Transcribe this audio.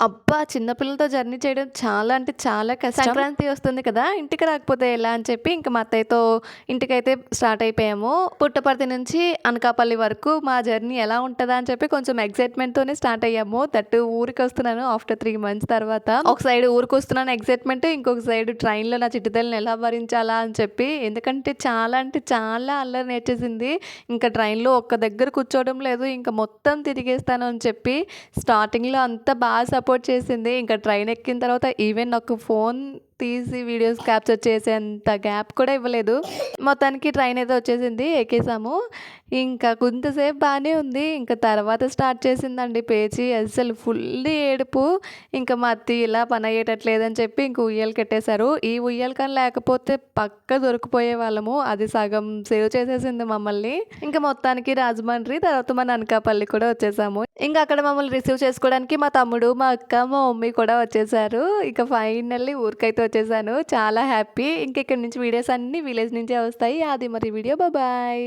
అబ్బా! చిన్నపిల్లలతో జర్నీ చేయడం చాలా అంటే చాలా కష్టం. సంక్రాంతి వస్తుంది కదా! ఇంటికి రాకపోతే ఎలా అని చెప్పి ఇంకా మా అత్తయ్యతో ఇంటికైతే స్టార్ట్ అయిపోయాము. పుట్టపర్తి నుంచి అనకాపల్లి వరకు మా జర్నీ ఎలా ఉంటుందా అని చెప్పి కొంచెం ఎగ్జైట్మెంట్తోనే స్టార్ట్ అయ్యాము. థర్టీ ఊరికి వస్తున్నాను ఆఫ్టర్ త్రీ మంత్స్ తర్వాత. ఒక సైడ్ ఊరికి వస్తున్నాను ఎగ్జైట్మెంట్ ఇంకొక సైడ్ ట్రైన్‌లో నా చిట్టుదల్ని ఎలా భరించాలా అని చెప్పి. ఎందుకంటే చాలా అంటే చాలా అల్లరి నేర్చేసింది. ఇంకా ట్రైన్‌లో ఒక్క దగ్గర కూర్చోవడం లేదు. ఇంక మొత్తం తిరిగేస్తాను అని చెప్పి స్టార్టింగ్‌లో అంతా బాగా సపోర్ట్ చేసింది. ఇంకా ట్రైన్ ఎక్కిన తర్వాత ఈవెన్ నాకు ఫోన్ తీసి వీడియోస్ క్యాప్చర్ చేసేంత గ్యాప్ కూడా ఇవ్వలేదు. మొత్తానికి ట్రైన్ అయితే వచ్చేసింది. ఎక్కేసాము. ఇంకా కొంతసేపు బాగానే ఉంది. ఇంకా తర్వాత స్టార్ట్ చేసిందండి పేచి అస్సలు ఫుల్ ఏడుపు. ఇంకా మా అత్తి ఇలా పని అయ్యేటట్లేదని చెప్పి ఇంక ఉయ్యాలు కట్టేశారు. ఈ ఉయ్యాల కానీ లేకపోతే పక్క దొరికిపోయే వాళ్ళము అది సగం సేవ్ చేసేసింది మమ్మల్ని. ఇంకా మొత్తానికి రాజమండ్రి తర్వాత మన అనకాపల్లి కూడా వచ్చేసాము. ఇంకా అక్కడ మమ్మల్ని రిసీవ్ చేసుకోవడానికి మా తమ్ముడు, మా అక్క, మా మమ్మీ కూడా వచ్చేసారు. ఇక ఫైనల్లీ ఊరికైతే వచ్చేసాను. చాలా హ్యాపీ. ఇంక ఇక్కడ నుంచి వీడియోస్ అన్నీ విలేజ్ నుంచే వస్తాయి. అది మరి వీడియో. Bye bye.